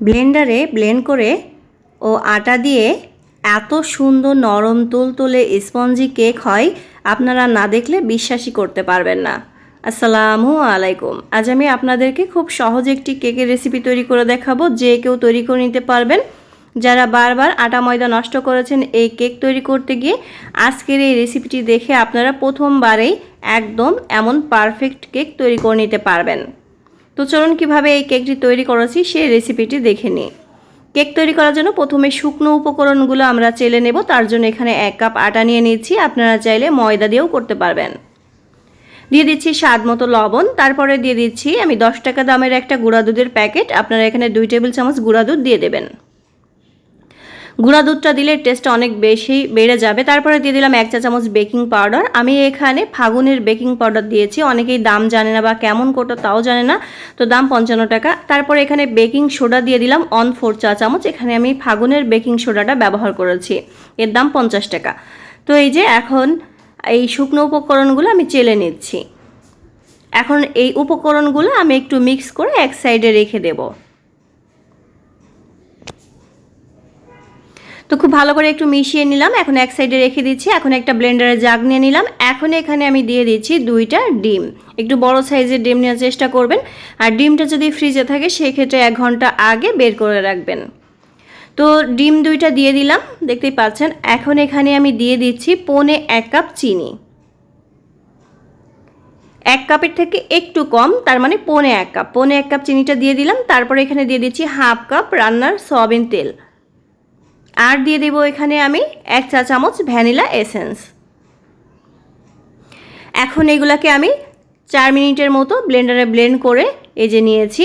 ব্লেন্ডারে ব্লেন্ড করে ও আটা দিয়ে এত সুন্দর নরম তুলতুলে স্পঞ্জি কেক হয়, আপনারা না দেখলে বিশ্বাসই করতে পারবেন না। আসসালামু আলাইকুম। আজ আমি আপনাদেরকে খুব সহজ একটি কেকের রেসিপি তৈরি করে দেখাবো, যে কেউ তৈরি করে নিতে পারবেন। যারা বারবার আটা ময়দা নষ্ট করেছেন, এই কেক তৈরি করতে গিয়ে আজকের এই রেসিপিটি দেখে আপনারা প্রথমবারেই একদম এমন পারফেক্ট কেক তৈরি করে নিতে পারবেন। তো চলুন কীভাবে এই কেকটি তৈরি করেছি সেই রেসিপিটি দেখে নিই। কেক তৈরি করার জন্য প্রথমে শুকনো উপকরণগুলো আমরা চেলে নেব, তার জন্য এখানে এক কাপ আটা নিয়ে নিচ্ছি, আপনারা চাইলে ময়দা দিয়েও করতে পারবেন। দিয়ে দিচ্ছি স্বাদ মতো লবণ, তারপরে দিয়ে দিচ্ছি আমি দশ টাকা দামের একটা গুঁড়া দুধের প্যাকেট, আপনারা এখানে দুই টেবিল চামচ গুঁড়া দুধ দিয়ে দেবেন। গুঁড়া দুধটা দিলে টেস্টটা অনেক বেশি বেড়ে যাবে। তারপরে দিয়ে দিলাম এক চা চামচ বেকিং পাউডার আমি এখানে ফাগুনের বেকিং পাউডার দিয়েছি। অনেকেই দাম জানে না বা কেমন কোটো তাও জানে না। তো দাম পঞ্চান্ন টাকা। তারপরে এখানে বেকিং সোডা দিয়ে দিলাম অন ফোর চা চামচ। এখানে আমি ফাগুনের বেকিং সোডাটা ব্যবহার করেছি। এর দাম পঞ্চাশ টাকা। তো এই যে এখন এই শুকনো উপকরণগুলো আমি চেলে নিচ্ছি। এখন এই উপকরণগুলো আমি একটু মিক্স করে এক সাইডে রেখে দেবো। তো খুব ভালো করে একটু মিশিয়ে নিলাম। এখন এক সাইডে রেখে দিচ্ছি। এখন একটা ব্লেন্ডারে জাগ নিয়ে নিলাম। এখন এখানে আমি দিয়ে দিচ্ছি দুইটা ডিম। একটু বড় সাইজের ডিম নেওয়ার চেষ্টা করবেন। আর ডিমটা যদি ফ্রিজে থাকে, সেক্ষেত্রে এক ঘণ্টা আগে বের করে রাখবেন। তো ডিম দুইটা দিয়ে দিলাম। দেখতেই পাচ্ছেন, এখন এখানে আমি দিয়ে দিচ্ছি পনে এক কাপ চিনি। এক কাপের থেকে একটু কম, তার মানে পনে এক কাপ। পনে এক কাপ চিনিটা দিয়ে দিলাম। তারপরে এখানে দিয়ে দিচ্ছি হাফ কাপ রান্নার সয়াবিন তেল। আর দিয়ে দেব এখানে আমি এক চা চামচ ভ্যানিলা এসেন্স। এখন এগুলাকে আমি চার মিনিটের মতো ব্লেন্ডারে ব্লেন্ড করে এই যে নিয়েছি।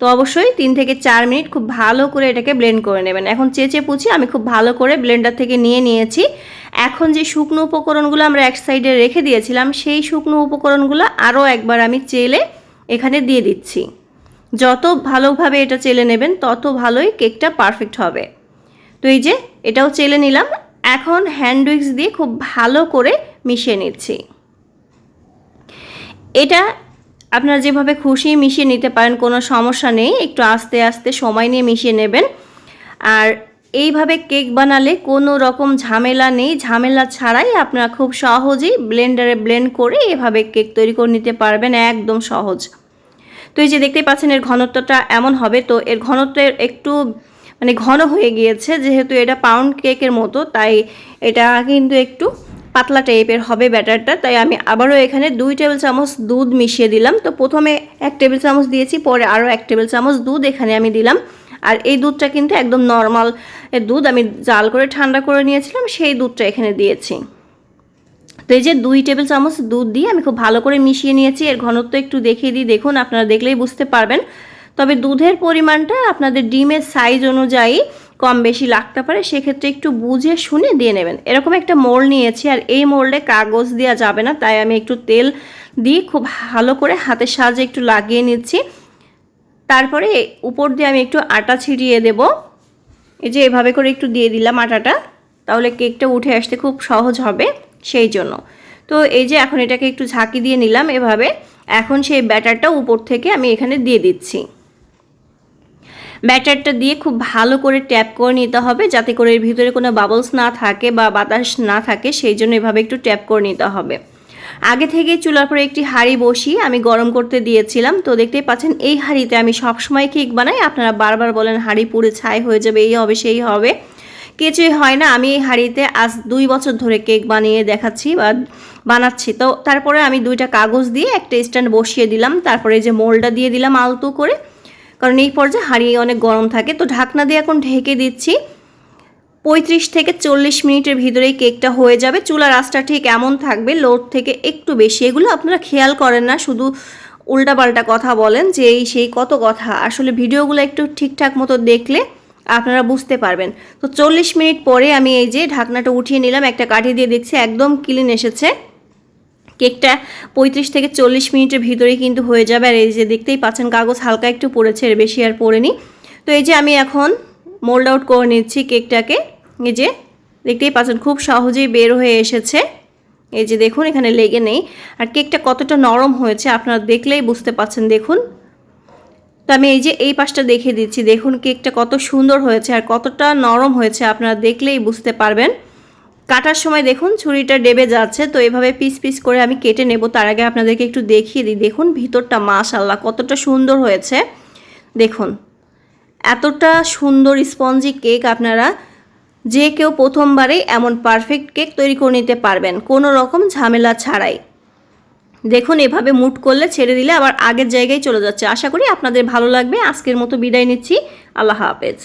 তো অবশ্যই তিন থেকে চার মিনিট খুব ভালো করে এটাকে ব্লেন্ড করে নেবেন। এখন চেঁচে পুচি আমি খুব ভালো করে ব্লেন্ডার থেকে নিয়ে নিয়েছি। এখন যে শুকনো উপকরণগুলো আমরা এক সাইডে রেখে দিয়েছিলাম, সেই শুকনো উপকরণগুলো আরও একবার আমি চেলে এখানে দিয়ে দিচ্ছি। যত ভালোভাবে এটা চেলে নেবেন, তত ভালোই কেকটা পারফেক্ট হবে। তো এই যে, এটাও চেলে নিলাম। এখন হ্যান্ড উইক্স দিয়ে খুব ভালো করে মিশিয়ে নিচ্ছি। এটা আপনারা যেভাবে খুশি মিশিয়ে নিতে পারেন, কোনো সমস্যা নেই। একটু আস্তে আস্তে সময় নিয়ে মিশিয়ে নেবেন। আর এইভাবে কেক বানালে কোনো রকম ঝামেলা নেই। ঝামেলা ছাড়াই আপনারা খুব সহজেই ব্লেন্ডারে ব্লেন্ড করে এভাবে কেক তৈরি করে নিতে পারবেন একদম সহজ। তো এই যে, দেখতেই পাচ্ছেন এর ঘনত্বটা এমন হবে। তো এর ঘনত্বের একটু মানে ঘন হয়ে গিয়েছে, যেহেতু এটা পাউন্ড কেকের মতো, তাই এটা কিন্তু একটু পাতলা টাইপের হবে ব্যাটারটা তাই আমি আবারও এখানে দুই টেবিল চামচ দুধ মিশিয়ে দিলাম। তো প্রথমে এক টেবিল চামচ দিয়েছি, পরে আরও এক টেবিল চামচ দুধ এখানে আমি দিলাম। আর এই দুধটা কিন্তু একদম নর্মাল দুধ, আমি জাল করে ঠান্ডা করে নিয়েছিলাম, সেই দুধটা এখানে দিয়েছি। তো এই যে দুই টেবিল চামচ দুধ দিয়ে আমি খুব ভালো করে মিশিয়ে নিয়েছি, এর ঘনত্ব একটু দেখিয়ে দিই। দেখুন, আপনারা দেখলেই বুঝতে পারবেন। তবে দুধের পরিমাণটা আপনাদের ডিমের সাইজ অনুযায়ী কম বেশি লাগতে পারে, সেক্ষেত্রে একটু বুঝে শুনে দিয়ে নেবেন। এরকম একটা মোল নিয়েছি আর এই মোল্ডে কাগজ দেওয়া যাবে না, তাই আমি একটু তেল দিয়ে খুব ভালো করে হাতের সাহায্যে একটু লাগিয়ে নিচ্ছি। তারপরে উপর দিয়ে আমি একটু আটা ছিটিয়ে দেব। এই যে এভাবে করে একটু দিয়ে দিলাম আটাটা, তাহলে কেকটা উঠে আসতে খুব সহজ হবে সেই জন্য। তো এই যে এখন এটাকে একটু ঝাঁকি দিয়ে নিলাম এভাবে, এখন সেই ব্যাটারটা উপর থেকে আমি এখানে দিয়ে দিচ্ছি। ব্যাটারটা দিয়ে খুব ভালো করে ট্যাপ করে নিতে হবে যাতে করে এর ভিতরে কোনো বাবলস না থাকে বা বাতাস না থাকে, সেই জন্য এভাবে একটু ট্যাপ করে নিতে হবে। আগে থেকে চুলার পরে একটি হাঁড়ি বসিয়ে আমি গরম করতে দিয়েছিলাম। তো দেখতেই পাচ্ছেন, এই হাঁড়িতে আমি সবসময় কেক বানাই। আপনারা বারবার বলেন, হাঁড়ি পুড়ে ছাই হয়ে যাবে, এই হবে, সেই হবে। কিছুই হয় না, আমি এই হাঁড়িতে আজ দুই বছর ধরে কেক বানিয়ে দেখাচ্ছি বা বানাচ্ছি। তো তারপরে আমি দুইটা কাগজ দিয়ে একটা স্ট্যান্ড বসিয়ে দিলাম। তারপরে যে মোলটা দিয়ে দিলাম আলতো করে। কারণ এই পর্যায়ে হাঁড়িয়ে অনেক গরম থাকে। তো ঢাকনা দিয়ে এখন ঢেকে দিচ্ছি। পঁয়ত্রিশ থেকে চল্লিশ মিনিটের ভিতরেই কেকটা হয়ে যাবে। চুলার আঁচটা ঠিক এমন থাকবে, লোড থেকে একটু বেশি। এগুলো আপনারা খেয়াল করেন না, শুধু উল্টাপাল্টা কথা বলেন যে এই সেই কত কথা। আসলে ভিডিওগুলো একটু ঠিকঠাক মতো দেখলে আপনারা বুঝতে পারবেন। তো চল্লিশ মিনিট পরে আমি এই যে ঢাকনাটা উঠিয়ে নিলাম, একটা কাঠি দিয়ে দেখছি একদম ক্লিন এসেছে। কেকটা পঁয়ত্রিশ থেকে চল্লিশ মিনিটের ভিতরেই কিন্তু হয়ে যাবে। আর এই যে দেখতেই পাচ্ছেন, কাগজ হালকা একটু পড়েছে, এর বেশি আর পড়েনি। তো এই যে আমি এখন মোল্ড আউট করে নিচ্ছি কেকটাকে। এই যে দেখতেই পাচ্ছেন, খুব সহজেই বের হয়ে এসেছে। এই যে দেখুন, এখানে লেগে নেই। আর কেকটা কতটা নরম হয়েছে, আপনারা দেখলেই বুঝতে পাচ্ছেন, দেখুন। তো তো আমি এই যে এই পাশটা দেখিয়ে দিচ্ছি। দেখুন, কেকটা কত সুন্দর হয়েছে আর কতটা নরম হয়েছে, আপনারা দেখলেই বুঝতে পারবেন। কাটার সময় দেখুন, ছুরিটা ডেবে যাচ্ছে, তো এভাবে পিস পিস করে আমি কেটে নেব। তার আগে আপনাদেরকে একটু দেখিয়ে দিই। দেখুন, ভিতরটা মাশাল্লাহ কতটা সুন্দর হয়েছে। দেখুন, এতটা সুন্দর স্পঞ্জি কেক আপনারা যে কেউ প্রথমবারেই এমন পারফেক্ট কেক তৈরি করে নিতে পারবেন, কোনো রকম ঝামেলা ছাড়াই। দেখুন, এভাবে মুট করলে ছেড়ে দিলে আবার আগের জায়গায় চলে যাচ্ছে। আশা করি আপনাদের ভালো লাগবে। আজকের মতো বিদায় নিচ্ছি। আল্লাহ হাফেজ।